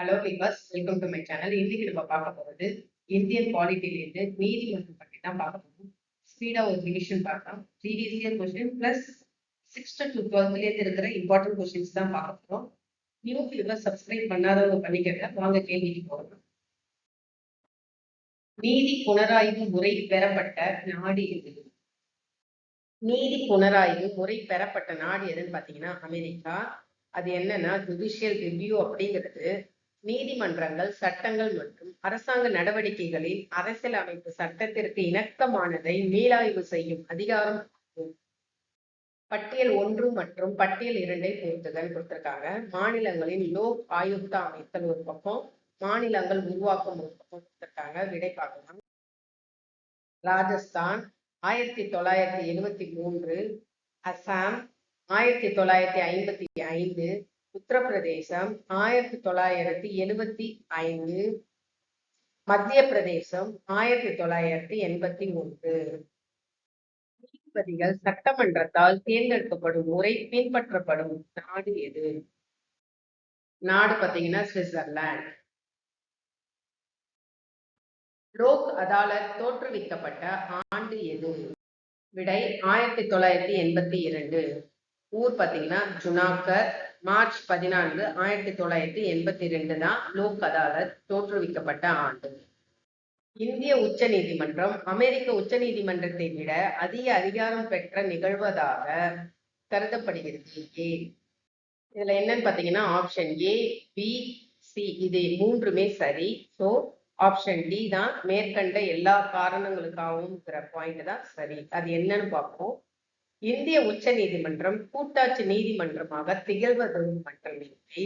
Hello Vikas welcome to my channel இன்னைக்கு நம்ம பார்க்க போகிறது இந்தியன் பாலிட்டிலேருந்து நீதிமன்றம் பற்றி தான் பார்க்க போகிறோம் ஸ்பீடாக ஒரு ரிவிஷன் பார்க்கலாம். Previous year question plus six to டுவெல்த்லேருந்து இருக்கிற இம்பார்ட்டன்ட் கொஸ்டின்ஸ் தான் பார்க்க போகிறோம் நியூ வியூவர் சப்ஸ்கிரைப் பண்ணாதவங்க பண்ணிக்கிறத வாங்க கேள்விக்கு போகலாம். நீதி புனராய்வு முறை பெறப்பட்ட நாடு எது? நீதி புனராய்வு முறை பெறப்பட்ட நாடு எதுன்னு பார்த்தீங்கன்னா அமெரிக்கா. அது என்னன்னா ஜுடிஷியல் ரிவ்யூ அப்படிங்கிறது நீதிமன்றங்கள் சட்டங்கள் மற்றும் அரசாங்க நடவடிக்கைகளில் அரசியலமைப்பு சட்டத்திற்கு இணக்கமானதை மீளாய்வு செய்யும் அதிகாரம் பட்டியல் ஒன்று மற்றும் பட்டியல் இரண்டை பொறுத்துதல் கொடுத்திருக்காங்க. மாநிலங்களின் லோக் ஆயுக்தா அமைத்தல் ஒரு பக்கம் மாநிலங்கள் உருவாக்கம் ஒரு பக்கம் கொடுத்திருக்காங்க. விடை பார்க்கலாம். ராஜஸ்தான் ஆயிரத்தி தொள்ளாயிரத்தி எழுவத்தி மூன்று. அசாம் ஆயிரத்தி தொள்ளாயிரத்தி ஐம்பத்தி ஐந்து. உத்தரப்பிரதேசம் ஆயிரத்தி தொள்ளாயிரத்தி எழுவத்தி ஐந்து. மத்திய பிரதேசம் ஆயிரத்தி தொள்ளாயிரத்தி எண்பத்தி ஒன்று நீதிபதிகள் சட்டமன்றத்தால் தேர்ந்தெடுக்கப்படும் முறை பின்பற்றப்படும் நாடு எது? நாடு பார்த்தீங்கன்னா சுவிட்சர்லாந்து. லோக் அதாலத் தோற்றுவிக்கப்பட்ட ஆண்டு எது? விடை ஆயிரத்தி தொள்ளாயிரத்தி எண்பத்தி இரண்டு. ஊர் பார்த்தீங்கன்னா ஜுனாகர் மார்ச் பதினான்கு ஆயிரத்தி தொள்ளாயிரத்தி எண்பத்தி ரெண்டு தான் லோக் அதாலத் தோற்றுவிக்கப்பட்ட ஆண்டு. இந்திய உச்ச நீதிமன்றம் அமெரிக்க உச்ச நீதிமன்றத்தை விட அதிக அதிகாரம் பெற்ற நிகழ்வதாக கருதப்படுகிறது. ஏ. இதுல என்னன்னு பாத்தீங்கன்னா ஆப்ஷன் ஏ பி சி இது மூன்றுமே சரி. ஸோ ஆப்ஷன் டி தான் மேற்கண்ட எல்லா காரணங்களுக்காகவும் பாயிண்ட் தான் சரி. அது என்னன்னு பார்ப்போம். இந்திய உச்ச நீதிமன்றம் கூட்டாட்சி நீதிமன்றமாக திகழ்வதும் மட்டுமின்றி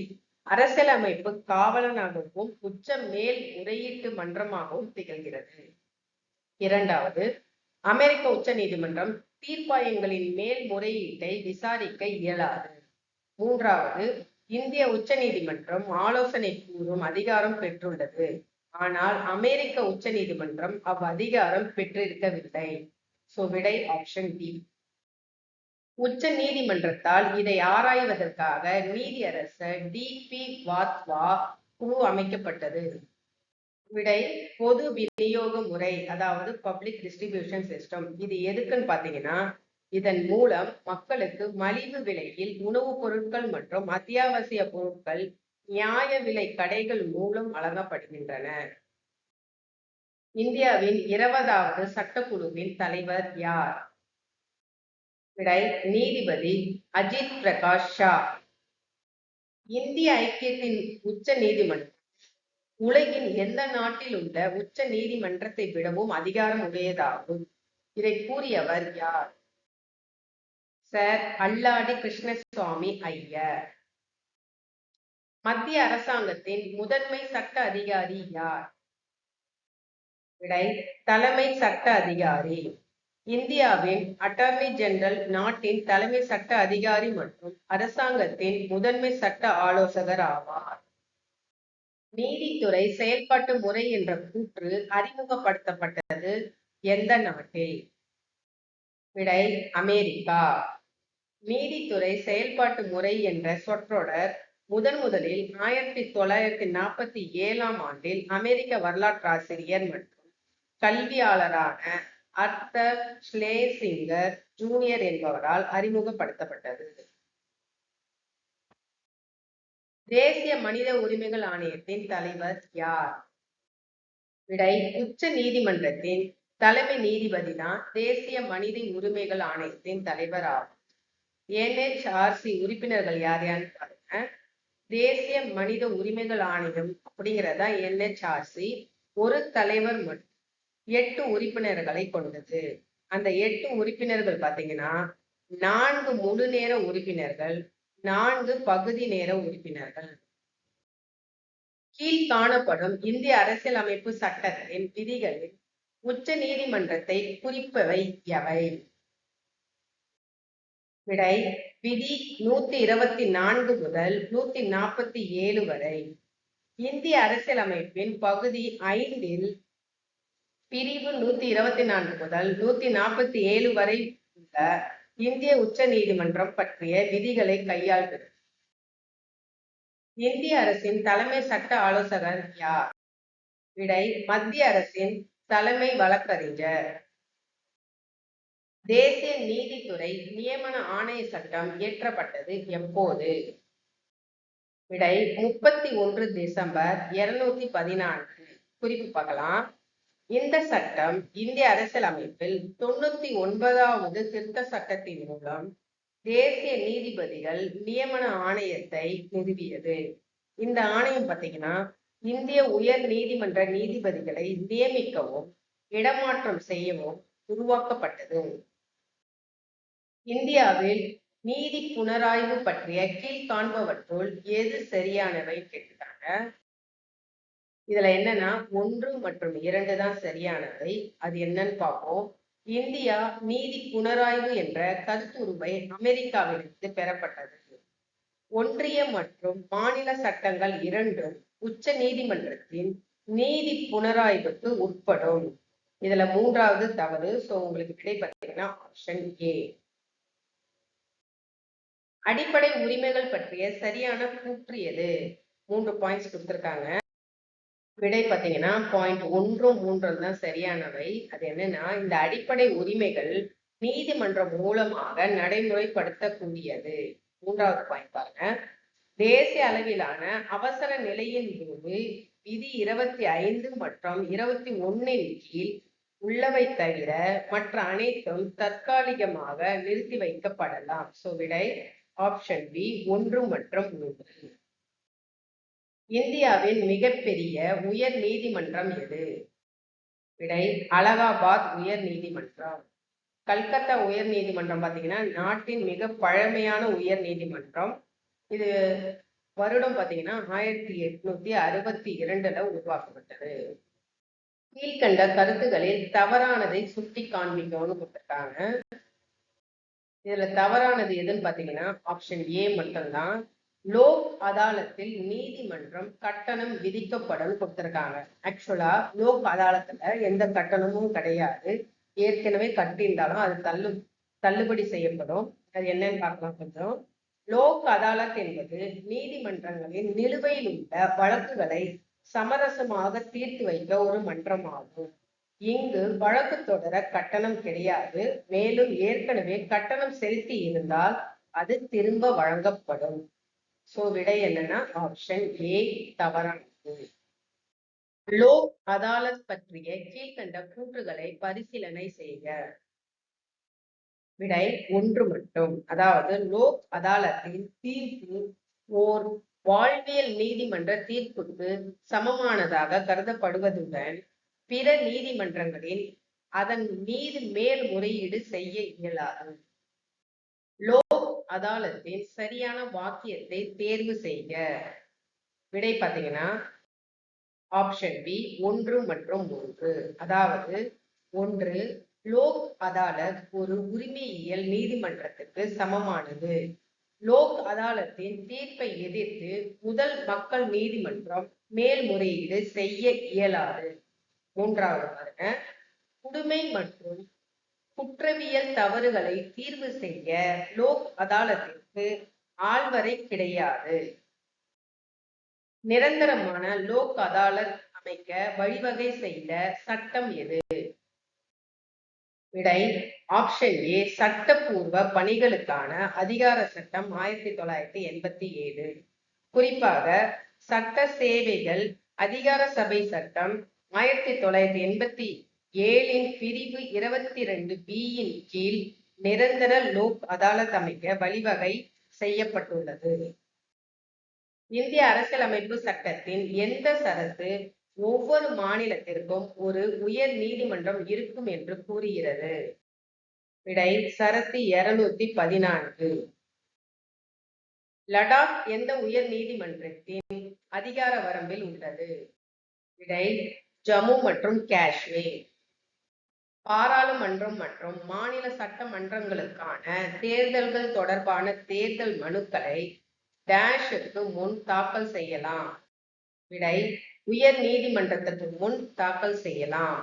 அரசியலமைப்பு காவலனாகவும் உச்ச மேல் முறையீட்டு மன்றமாகவும் திகழ்கிறது. இரண்டாவது அமெரிக்க உச்ச நீதிமன்றம் தீர்ப்பாயங்களின் மேல் முறையீட்டை விசாரிக்க இயலாது. மூன்றாவது இந்திய உச்ச நீதிமன்றம் ஆலோசனை கூறும் அதிகாரம் பெற்றுள்ளது. ஆனால் அமெரிக்க உச்ச நீதிமன்றம் அவ் அதிகாரம் பெற்றிருக்கவில்லை. சோ விடை ஆப்ஷன் டி உச்ச நீதிமன்றத்தால் இதை ஆராய்வதற்காக நீதியரசர் டி பி வாத்வா குழு அமைக்கப்பட்டது. விடை பொது விநியோக முறை அதாவது பப்ளிக் டிஸ்ட்ரிபியூஷன் சிஸ்டம் இது எதுக்குன்னு பாத்தீங்கன்னா இதன் மூலம் மக்களுக்கு மலிவு விலையில் உணவுப் பொருட்கள் மற்றும் அத்தியாவசிய பொருட்கள் நியாய விலை கடைகள் மூலம் வழங்கப்படுகின்றன. இந்தியாவின் இருபதாவது சட்டக்குழுவின் தலைவர் யார்? விடை நீதிபதி அஜித் பிரகாஷ் ஷா. இந்திய ஐக்கியத்தின் உச்ச நீதிமன்றம் உலகின் எந்த நாட்டில் உள்ள உச்ச நீதிமன்றத்தை விடவும் அதிகாரம் உடையதாகும். இதை கூறியவர் யார்? சார் அல்லாடி கிருஷ்ணசுவாமி ஐயர். மத்திய அரசாங்கத்தின் முதன்மை சட்ட அதிகாரி யார்? விடை தலைமை சட்ட அதிகாரி. இந்தியாவின் அட்டார்னி ஜெனரல் நாட்டின் தலைமை சட்ட அதிகாரி மற்றும் அரசாங்கத்தின் முதன்மை சட்ட ஆலோசகர் ஆவார். நீதித்துறை செயல்பாட்டு முறை என்ற கூற்று அறிமுகப்படுத்தப்பட்டது எந்த நாட்டில்? விடை அமெரிக்கா. நீதித்துறை செயல்பாட்டு முறை என்ற சொற்றொடர் முதன் முதலில் ஆயிரத்தி தொள்ளாயிரத்தி நாற்பத்தி ஏழாம் ஆண்டில் அமெரிக்க வரலாற்றாசிரியர் மற்றும் கல்வியாளரான அர்த்தர் ஸ்லேசிங்கர் ஜூனியர் என்பவரால் அறிமுகப்படுத்தப்பட்டது. தேசிய மனித உரிமைகள் ஆணையத்தின் தலைவர் யார்? விடை உச்ச நீதிமன்றத்தின் தலைமை நீதிபதி தான் தேசிய மனித உரிமைகள் ஆணையத்தின் தலைவர் ஆகும் என்ஹெச்ஆர்சி உறுப்பினர்கள் யார் யாருன்னு பாருங்க. தேசிய மனித உரிமைகள் ஆணையம் அப்படிங்கிறதா என்ஹெச்ஆர்சி. ஒரு தலைவர் மட்டும். எட்டு உறுப்பினர்களை கொண்டது. அந்த எட்டு உறுப்பினர்கள் பார்த்தீங்கன்னா நான்கு முழு நேர உறுப்பினர்கள் நான்கு பகுதி நேர உறுப்பினர்கள். கீழ் காணப்படும் இந்திய அரசியலமைப்பு சட்டத்தின் விதிகளில் உச்ச நீதிமன்றத்தை குறிப்பவை எவை? விடை விதி நூத்தி இருபத்தி நான்கு முதல் நூத்தி நாற்பத்தி ஏழு வரை. இந்திய அரசியலமைப்பின் பகுதி ஐந்தில் பிரிவு நூத்தி இருபத்தி நான்கு முதல் நூத்தி நாற்பத்தி ஏழு வரை உள்ள இந்திய உச்ச நீதிமன்றம் பற்றிய விதிகளை கையாள்கிறது இந்திய அரசின் தலைமை சட்ட ஆலோசகர் யார்? விடை மத்திய அரசின் தலைமை வழக்கறிஞர். தேசிய நீதித்துறை நியமன ஆணைய சட்டம் இயற்றப்பட்டது எப்போது? விடை முப்பத்தி ஒன்று டிசம்பர் இருநூத்தி பதினான்கு. குறிப்பு பார்க்கலாம். இந்த சட்டம் இந்திய அரசியலமைப்பில் தொண்ணூத்தி ஒன்பதாவது திருத்த சட்டத்தின் மூலம் தேசிய நீதிபதிகள் நியமன ஆணையத்தை நிறுவியது. இந்த ஆணையம் பார்த்தீங்கன்னா இந்திய உயர் நீதிமன்ற நீதிபதிகளை நியமிக்கவும் இடமாற்றம் செய்யவும் உருவாக்கப்பட்டது. இந்தியாவில் நீதி புனராய்வு பற்றிய கீழ்காண்பவற்றுள் எது சரியானவை கேட்டுட்டாங்க. இதுல என்னன்னா ஒன்று மற்றும் இரண்டு தான் சரியானவை. அது என்னன்னு பார்ப்போம். இந்தியா நீதி புனராய்வு என்ற கருத்துருவை அமெரிக்காவிலிருந்து பெறப்பட்டது. ஒன்றிய மற்றும் மாநில சட்டங்கள் இரண்டும் உச்ச நீதிமன்றத்தின் நீதி புனராய்வுக்கு உட்படும். இதுல மூன்றாவது தவறு சோ உங்களுக்கு விடை பார்த்தீங்கன்னா ஆப்ஷன் ஏ அடிப்படை உரிமைகள் பற்றிய சரியான கூற்று எது? மூன்று பாயிண்ட்ஸ் கொடுத்திருக்காங்க. விடை பார்த்தீங்கன்னா பாயிண்ட் ஒன்றும் மூன்றும் தான் சரியானவை. அது என்னன்னா இந்த அடிப்படை உரிமைகள் நீதிமன்றம் மூலமாக நடைமுறைப்படுத்தக்கூடியது. மூன்றாவது பாயிண்ட் பாருங்க. தேசிய அளவிலான அவசர நிலையின் போது விதி இருபத்தி ஐந்து மற்றும் இருபத்தி ஒன்னின் கீழ் உள்ளவை தவிர மற்ற அனைத்தும் தற்காலிகமாக நிறுத்தி வைக்கப்படலாம். சோ விடை ஆப்ஷன் பி ஒன்று மற்றும் மூன்று. இந்தியாவின் மிகப்பெரிய உயர் நீதிமன்றம் எது? விடை அலகாபாத் உயர் நீதிமன்றம். கல்கத்தா உயர் நீதிமன்றம் பாத்தீங்கன்னா நாட்டின் மிக பழமையான உயர் நீதிமன்றம். இது வருடம் பாத்தீங்கன்னா ஆயிரத்தி எட்நூத்தி அறுபத்தி இரண்டுல உருவாக்கப்பட்டது. கீழ்கண்ட கருத்துகளில் தவறானதை சுட்டி காண்பிக்கணும்னு கொடுத்திருக்காங்க. இதுல தவறானது எதுன்னு பாத்தீங்கன்னா ஆப்ஷன் ஏ மட்டும்தான். லோக் அதாலத்தில் நீதிமன்றம் கட்டணம் விதிக்கப்படும் கொடுத்துருக்காங்க. ஆக்சுவலா லோக் அதாலத்துல எந்த கட்டணமும் கிடையாது. ஏற்கனவே கட்டியிருந்தாலும் அது தள்ளு தள்ளுபடி செய்யப்படும். அது என்னன்னு பார்க்கலாம் கொஞ்சம். லோக் அதாலத் என்பது நீதிமன்றங்களின் நிலுவையில் உள்ள வழக்குகளை சமரசமாக தீர்த்து வைக்க ஒரு மன்றமாகும். இங்கு வழக்கு தொடர கட்டணம் கிடையாது. மேலும் ஏற்கனவே கட்டணம் செலுத்தி இருந்தால் அது திரும்ப வழங்கப்படும். சோ விடை என்னன்னா ஆப்ஷன் ஏ தவறானது. லோக் அதாலத் பற்றிய கீழ்கண்ட கூற்றுகளை பரிசீலனை செய்க. விடை ஒன்று மட்டும். அதாவது லோக் அதாலத்தின் தீர்ப்பு ஓர் வாழ்வியல் நீதிமன்ற தீர்ப்புக்கு சமமானதாக கருதப்படுவதுடன் பிற நீதிமன்றங்களில் அதன் மீது மேல்முறையீடு செய்ய இயலாது. லோக் சரியான வாக்கியத்தை தேர்வு செய்க. விடை பார்த்தீங்கன்னா ஆப்ஷன் பி ஒன்று மற்றும் மூன்று. அதாவது ஒன்று லோக் அதாலத் ஒரு உரிமையியல் நீதிமன்றத்துக்கு சமமானது. லோக் அதாலத்தின் தீர்ப்பை எதிர்த்து முதல் மக்கள் நீதிமன்றம் மேல்முறையீடு செய்ய இயலாது. மூன்றாவது பாருங்க குடுமை மற்றும் குற்றவியல் தவறுகளை தீர்வு செய்ய லோக் அதாலத்திற்கு ஆள்வரை கிடையாது. நிரந்தரமான லோக் அதாலத் அமைக்க வழிவகை செய்த சட்டம் எது? விடை ஆப்ஷன் ஏ சட்டப்பூர்வ பணிகளுக்கான அதிகார சட்டம் ஆயிரத்தி தொள்ளாயிரத்தி எண்பத்தி ஏழு. குறிப்பாக சட்ட சேவைகள் அதிகார சபை சட்டம் ஆயிரத்தி தொள்ளாயிரத்தி எண்பத்தி ஏழின் பிரிவு இருபத்தி ரெண்டு பியின் கீழ் நிரந்தர லோக் அதாலத் அமைக்க வழிவகை செய்யப்பட்டுள்ளது. இந்திய அரசியலமைப்பு சட்டத்தின் எந்த சரத்து ஒவ்வொரு மாநிலத்திற்கும் ஒரு உயர் நீதிமன்றம் இருக்கும் என்று கூறுகிறது. விடை சரத்து இருநூத்தி பதினான்கு. லடாக் எந்த உயர் நீதிமன்றத்தின் அதிகார வரம்பில் உள்ளது? விடை ஜம்மு மற்றும் காஷ்மீர். பாராளுமன்றம் மற்றும் மாநில சட்டமன்றங்களுக்கான தேர்தல்கள் தொடர்பான தேர்தல் மனுக்களை டேஷுக்கு முன் தாக்கல் செய்யலாம். விடை உயர் நீதிமன்றத்துக்கு முன் தாக்கல் செய்யலாம்.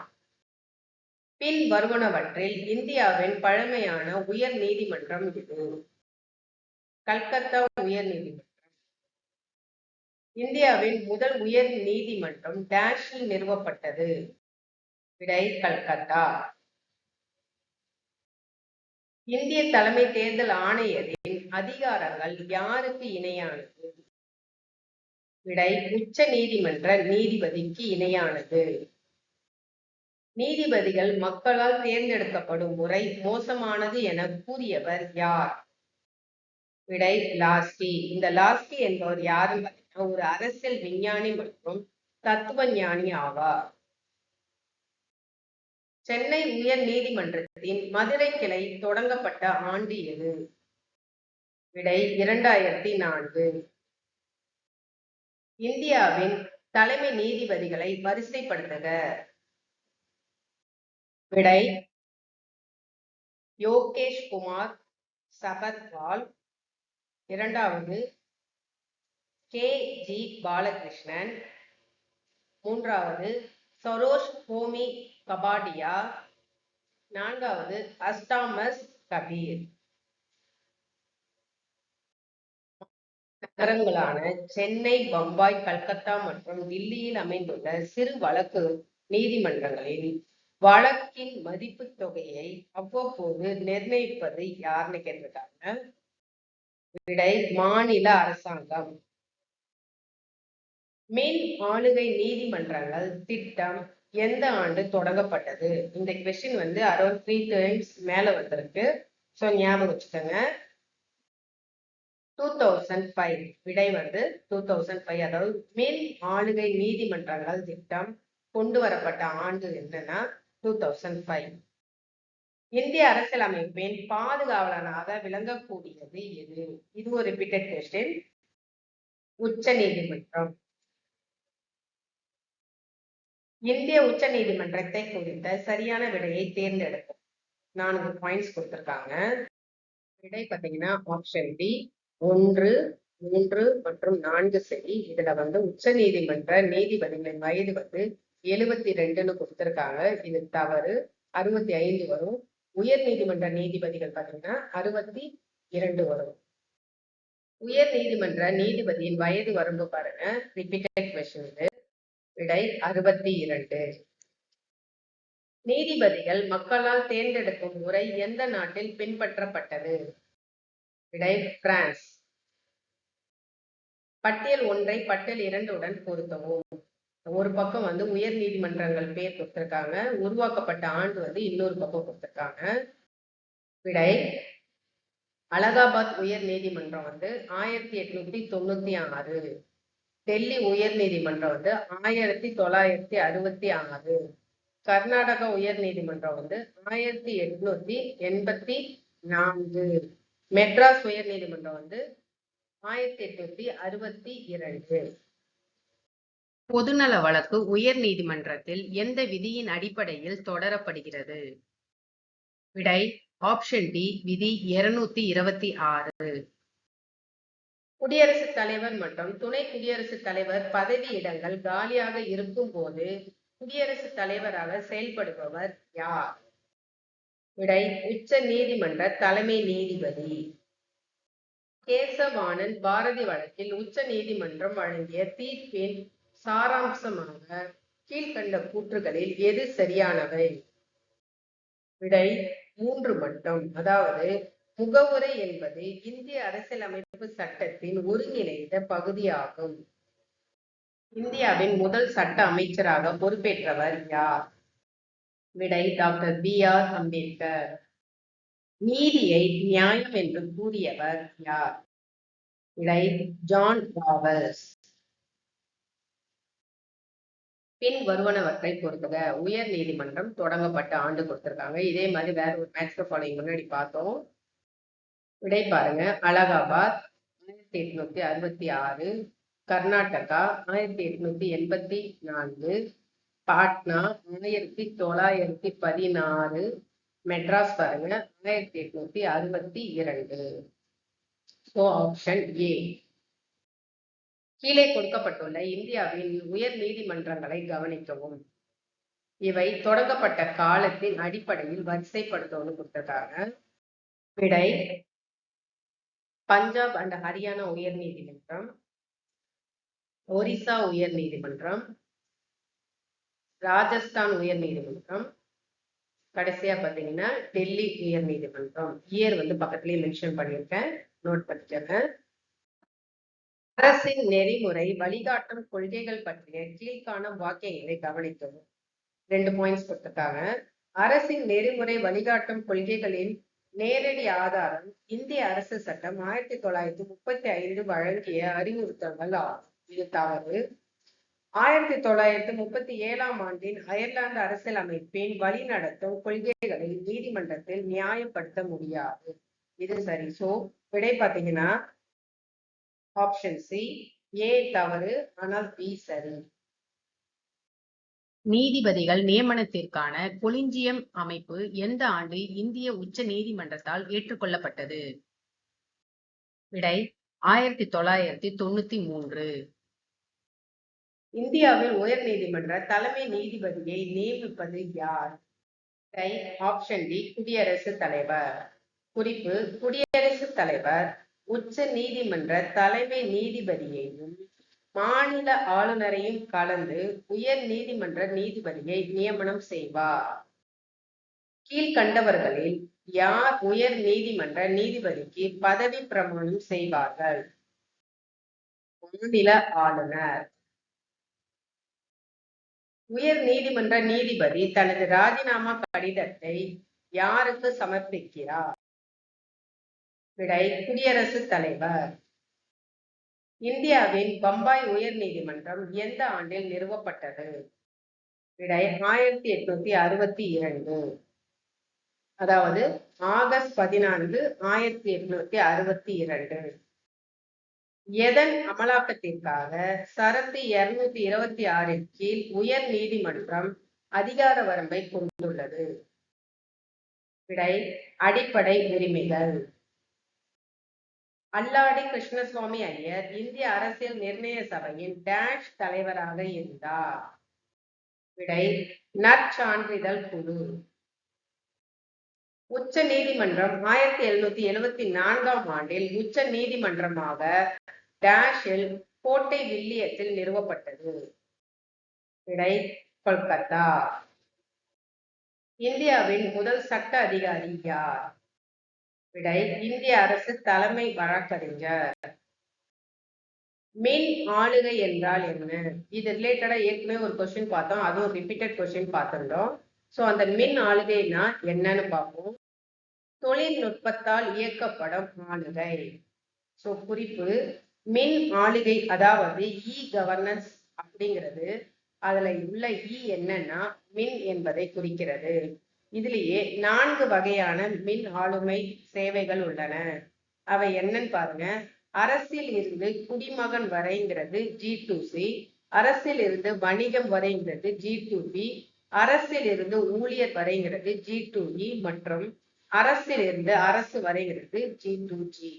பின் வருவனவற்றில் இந்தியாவின் பழமையான உயர் நீதிமன்றம் இது. கல்கத்தா உயர் நீதிமன்றம். இந்தியாவின் முதல் உயர் நீதிமன்றம் டேஷில் நிறுவப்பட்டது. விடை கல்கத்தா இந்திய தலைமை தேர்தல் ஆணையரின் அதிகாரங்கள் யாருக்கு இணையானது? விடை உச்ச நீதிமன்ற நீதிபதிக்கு இணையானது. நீதிபதிகள் மக்களால் தேர்ந்தெடுக்கப்படும் முறை மோசமானது என கூறியவர் யார்? விடை லாஸ்கி இந்த லாஸ்கி என்பவர் யாரும் ஒரு அரசியல் விஞ்ஞானி மற்றும் தத்துவ ஞானி ஆவார். சென்னை உயர் நீதிமன்றத்தின் மதுரை கிளை தொடங்கப்பட்ட ஆண்டு எது? விடை இரண்டாயிரத்தி நான்கு. இந்தியாவின் தலைமை நீதிபதிகளை வரிசைப்படுத்துக. விடை யோகேஷ் குமார் சபத்வால் இரண்டாவது கே ஜி பாலகிருஷ்ணன். மூன்றாவது சரோஷ் ஹோமி கபாடியா. நான்காவது அஸ்டாமஸ் கபீர். நகரங்களான சென்னை பம்பாய் கல்கத்தா மற்றும் தில்லியில் அமைந்துள்ள சிறு வழக்கு நீதிமன்றங்களில் வழக்கின் மதிப்பு தொகையை அவ்வப்போது நிர்ணயிப்பது யாருன்னு கேட்டிருக்காங்க? விடை மாநில அரசாங்கம். மின் ஆளுகை நீதிமன்றங்கள் திட்டம் எந்த ஆண்டு தொடங்கப்பட்டது? இந்த கொஸ்டின் வந்து அரௌண்ட் த்ரீ டைம்ஸ் மேல வந்திருக்கு. ஸோ ஞாபகம் வச்சுக்கோங்க. டூ தௌசண்ட் ஃபைவ் விடை வந்து டூ தௌசண்ட் ஃபைவ் அதாவது மின் ஆளுகை நீதிமன்றங்கள் திட்டம் கொண்டு வரப்பட்ட ஆண்டு என்னன்னா டூ தௌசண்ட் ஃபைவ் இந்திய அரசியலமைப்பின் பாதுகாவலனாக விளங்கக்கூடியது எது? இது ஒரு ரிப்பீட்டட் கொஸ்டின் உச்ச நீதிமன்றம் இந்திய உச்ச நீதிமன்றத்தை குறித்த சரியான விடையை தேர்ந்தெடுக்கும் நான்கு பாயிண்ட்ஸ் கொடுத்துருக்காங்க. விடை பார்த்தீங்கன்னா ஆப்ஷன் டி ஒன்று மூன்று மற்றும் நான்கு சரி. இதுல வந்து உச்ச நீதிமன்ற நீதிபதிகளின் வயது வந்து எழுபத்தி ரெண்டுன்னு கொடுத்துருக்காங்க. இது தவறு. அறுபத்தி ஐந்து வரும். உயர் நீதிமன்ற நீதிபதிகள் பார்த்தீங்கன்னா அறுபத்தி இரண்டு வரும். உயர் நீதிமன்ற நீதிபதியின் வயது வரம்பு பாருங்க. ரிப்பீட்டட் கொஸ்டின் இது. விடை அறுபத்தி இரண்டு நீதிபதிகள் மக்களால் தேர்ந்தெடுக்கும் முறை எந்த நாட்டில் பின்பற்றப்பட்டது? விடை பிரான்ஸ். பட்டியல் ஒன்றை பட்டியல் இரண்டுடன் பொருத்தவும். ஒரு பக்கம் வந்து உயர் நீதிமன்றங்கள் பேர் கொடுத்திருக்காங்க. உருவாக்கப்பட்ட ஆண்டு வந்து இன்னொரு பக்கம் கொடுத்திருக்காங்க. விடை அலகாபாத் உயர் நீதிமன்றம் வந்து ஆயிரத்தி எட்நூத்தி தொண்ணூத்தி ஆறு. டெல்லி உயர் நீதிமன்றம் வந்து ஆயிரத்தி தொள்ளாயிரத்தி அறுபத்தி ஆறு. கர்நாடக உயர் நீதிமன்றம் வந்து ஆயிரத்தி எட்நூத்தி எண்பத்தி நான்கு. மெட்ராஸ் உயர் நீதிமன்றம் வந்து ஆயிரத்தி எட்நூத்தி அறுபத்தி இரண்டு. பொதுநல வழக்கு உயர் நீதிமன்றத்தில் எந்த விதியின் அடிப்படையில் தொடரப்படுகிறது? விடை ஆப்ஷன் டி விதி இருநூத்தி இருபத்தி ஆறு. குடியரசுத் தலைவர் மற்றும் துணை குடியரசுத் தலைவர் பதவியிடங்கள் காலியாக இருக்கும் போது குடியரசுத் தலைவராக செயல்படுபவர் யார்? விடை உச்ச நீதிமன்ற தலைமை நீதிபதி. கேசவானன் பாரதி வழக்கில் உச்ச நீதிமன்றம் வழங்கிய தீர்ப்பின் சாராம்சமாக கீழ்கண்ட கூற்றுகளில் எது சரியானவை? விடை மூன்று மட்டும். அதாவது முகவுரை என்பது இந்திய அரசியலமைப்பு சட்டத்தின் ஒருங்கிணைந்த பகுதியாகும். இந்தியாவின் முதல் சட்ட அமைச்சராக பொறுப்பேற்றவர் யார்? விடை டாக்டர் பி ஆர் அம்பேத்கர். நீதியை நியாயம் என்று கூறியவர் யார்? விடை ஜான் ராவல்ஸ். பின் வருவனவற்றை பொறுத்துக உயர் நீதிமன்றம் தொடங்கப்பட்ட ஆண்டு கொடுத்திருக்காங்க. இதே மாதிரி வேற ஒரு மேட்ச் ஃபாலோயிங் முன்னாடி பார்த்தோம். விடை பாருங்க. அலகாபாத் ஆயிரத்தி எட்நூத்தி அறுபத்தி ஆறு. கர்நாடகா ஆயிரத்தி எட்நூத்தி எண்பத்தி நான்கு. பாட்னா ஆயிரத்தி தொள்ளாயிரத்தி பதினாறு. மெட்ராஸ் பாருங்க. ஆயிரத்தி எட்நூத்தி அறுபத்தி இரண்டு. ஸோ ஆப்ஷன் ஏ கீழே கொடுக்கப்பட்டுள்ள இந்தியாவின் உயர் நீதிமன்றங்களை கவனிக்கவும். இவை தொடங்கப்பட்ட காலத்தின் அடிப்படையில் வரிசைப்படுத்தவும் கொடுத்திருக்காங்க விடை பஞ்சாப் அண்ட் ஹரியானா உயர் நீதிமன்றம் ஒரிசா உயர் நீதிமன்றம் ராஜஸ்தான் உயர் நீதிமன்றம் கடைசியா பாத்தீங்கன்னா டெல்லி உயர் நீதிமன்றம். இயர் வந்து பக்கத்துலயே மென்ஷன் பண்ணியிருக்கேன். நோட் பண்ணிக்கோங்க. அரசின் நெறிமுறை வழிகாட்டும் கொள்கைகள் பற்றிய கீழ்காணும் வாக்கியங்களை கவனிக்கவும். ரெண்டு பாயிண்ட்ஸ் கொடுத்துருக்காங்க. அரசின் நெறிமுறை வழிகாட்டும் கொள்கைகளின் நேரடி ஆதாரம் இந்திய அரசு சட்டம் ஆயிரத்தி தொள்ளாயிரத்தி முப்பத்தி ஐந்து வழங்கிய அறிவுறுத்தல்கள் ஆகும். இது தவறு. ஆயிரத்தி தொள்ளாயிரத்தி முப்பத்தி ஏழாம் ஆண்டின் அயர்லாந்து அரசியலமைப்பின் வழிநடத்தும் கொள்கைகளை நீதிமன்றத்தில் நியாயப்படுத்த முடியாது. இது சரி. சோ விடை பார்த்தீங்கன்னா ஆப்ஷன் சி ஏ தவறு ஆனால் பி சரி. நீதிபதிகள் நியமனத்திற்கான கொலிஞ்சியம் அமைப்பு எந்த ஆண்டு இந்திய உச்ச நீதிமன்றத்தால் ஏற்றுக்கொள்ளப்பட்டது? விடை ஆயிரத்தி தொள்ளாயிரத்தி தொண்ணூத்தி மூன்று. இந்தியாவில் உயர் நீதிமன்ற தலைமை நீதிபதியை நியமிப்பது யார்? ஆப்ஷன் டி குடியரசுத் தலைவர். குறிப்பு குடியரசுத் தலைவர் உச்ச நீதிமன்ற தலைமை நீதிபதியையும் மாநில ஆளுநரையும் கலந்து உயர் நீதிமன்ற நீதிபதியை நியமனம் செய்வார். கீழ்கண்டவர்களில் யார் உயர் நீதிமன்ற நீதிபதிக்கு பதவி பிரமாணம் செய்வார்கள்? மாநில ஆளுநர். உயர் நீதிமன்ற நீதிபதி தனது ராஜினாமா கடிதத்தை யாருக்கு சமர்ப்பிக்கிறார்? விடை குடியரசுத் தலைவர். இந்தியாவின் பம்பாய் உயர் நீதிமன்றம் எந்த ஆண்டில் நிறுவப்பட்டது? விடை ஆயிரத்தி எட்நூத்தி அறுபத்தி இரண்டு. அதாவது ஆகஸ்ட் பதினான்கு ஆயிரத்தி எட்நூத்தி அறுபத்தி இரண்டு. எதன் அமலாக்கத்திற்காக சரத்து இருநூத்தி இருபத்தி ஆறின் கீழ் உயர் நீதிமன்றம் அதிகார வரம்பை கொண்டுள்ளது? விடை அடிப்படை உரிமைகள். அல்லாடி கிருஷ்ணசுவாமி ஐயர் இந்திய அரசியல் நிர்ணய சபையின் டேஷ் தலைவராக இருந்தார். விடை நற்சான்றிதழ் குழு. உச்ச நீதிமன்றம் ஆயிரத்தி எழுநூத்தி எழுவத்தி நான்காம் ஆண்டில் உச்ச நீதிமன்றமாக டேஷில் கோட்டை வில்லியத்தில் நிறுவப்பட்டது. விடை கொல்கத்தா. இந்தியாவின் முதல் சட்ட அதிகாரி யார்? விடை இந்திய அரசு தலைமை வழக்கறிஞர். மின் ஆளுகை என்றால் என்ன? இது ரிலேட்டடா ஏற்கனவே ஒரு கொஸ்டின் பார்த்தோம். அதுவும் ரிப்பீட்டட் கொஸ்டின் பார்த்துருந்தோம். ஸோ அந்த மின் ஆளுகைனா என்னன்னு பார்ப்போம். தொழில்நுட்பத்தால் இயக்கப்படும் ஆளுகை. சோ குறிப்பு மின் ஆளுகை அதாவது e இ கவர்னன்ஸ் அப்படிங்கிறது. அதுல உள்ள இ என்னன்னா மின் என்பதை குறிக்கிறது. இதிலேயே நான்கு வகையான மின் ஆளுமை சேவைகள் உள்ளன. அவை என்னன்னு பாருங்க. அரசில் இருந்து குடிமகன் வரைங்கிறது ஜி டு சி அரசில் இருந்து வணிகம் வரைங்கிறது ஜி டு பி அரசில் இருந்து ஊழியர் வரைங்கிறது ஜி டு இ மற்றும் அரசில் இருந்து அரசு வரைங்கிறது ஜி டு ஜி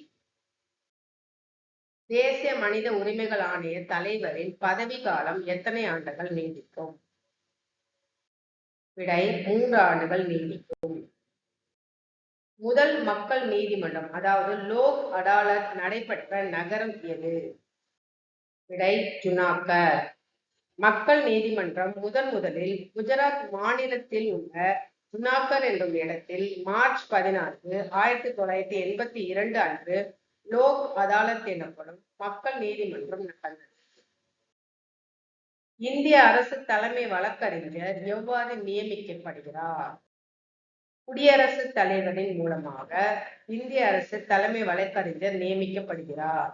தேசிய மனித உரிமைகள் ஆணைய தலைவரின் பதவி காலம் எத்தனை ஆண்டுகள் நீடிக்கும்? விடை மூன்று ஆண்டுகள் நீடிக்கும். முதல் மக்கள் நீதிமன்றம் அதாவது லோக் அடாலத் நடைபெற்ற நகரம் எது? விடை ஜுனாக்கர் மக்கள் நீதிமன்றம் முதன் முதலில் குஜராத் மாநிலத்தில் உள்ள ஜுனாக்கர் என்னும் இடத்தில் மார்ச் பதினான்கு ஆயிரத்தி தொள்ளாயிரத்தி எண்பத்தி இரண்டு அன்று லோக் அதாலத் எனப்படும் மக்கள் நீதிமன்றம் நடந்தது இந்திய அரசு தலைமை வழக்கறிஞர் எவ்வாறு நியமிக்கப்படுகிறார். குடியரசு தலைவரின் மூலமாக இந்திய அரசு தலைமை வழக்கறிஞர் நியமிக்கப்படுகிறார்.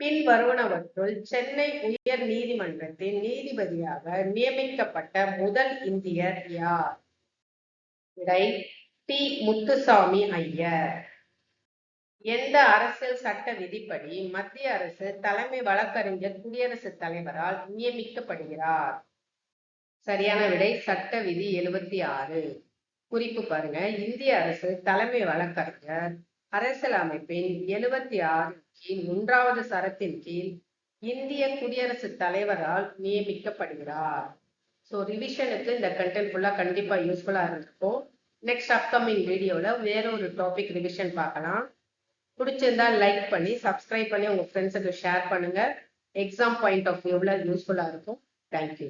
பின் வருவனவற்றுள் சென்னை உயர் நீதிமன்றத்தின் நீதிபதியாக நியமிக்கப்பட்ட முதல் இந்தியர் யார்? விடை டி முத்துசாமி ஐயர். எந்த அரசியல் சட்ட விதிப்படி மத்திய அரசு தலைமை வழக்கறிஞர் குடியரசுத் தலைவரால் நியமிக்கப்படுகிறார்? சரியான விடை சட்ட விதி எழுபத்தி ஆறு. குறிப்பு பாருங்க. இந்திய அரசு தலைமை வழக்கறிஞர் அரசியல் அமைப்பின் எழுபத்தி ஆறு கீழ் மூன்றாவது சரத்தின் கீழ் இந்திய குடியரசுத் தலைவரால் நியமிக்கப்படுகிறார். ஸோ ரிவிஷனுக்கு இந்த கண்டென்ட் ஃபுல்லாக கண்டிப்பாக யூஸ்ஃபுல்லாக இருந்திருக்கும் நெக்ஸ்ட் அப்கமிங் வீடியோவில் வேற ஒரு டாபிக் ரிவிஷன் பார்க்கலாம். பிடிச்சிருந்தா லைக் பண்ணி சப்ஸ்கிரைப் பண்ணி உங்க ஃப்ரெண்ட்ஸுக்கு ஷேர் பண்ணுங்க. எக்ஸாம் பாயிண்ட் ஆஃப் வியூவில் யூஸ்ஃபுல்லாக இருக்கும். தேங்க்யூ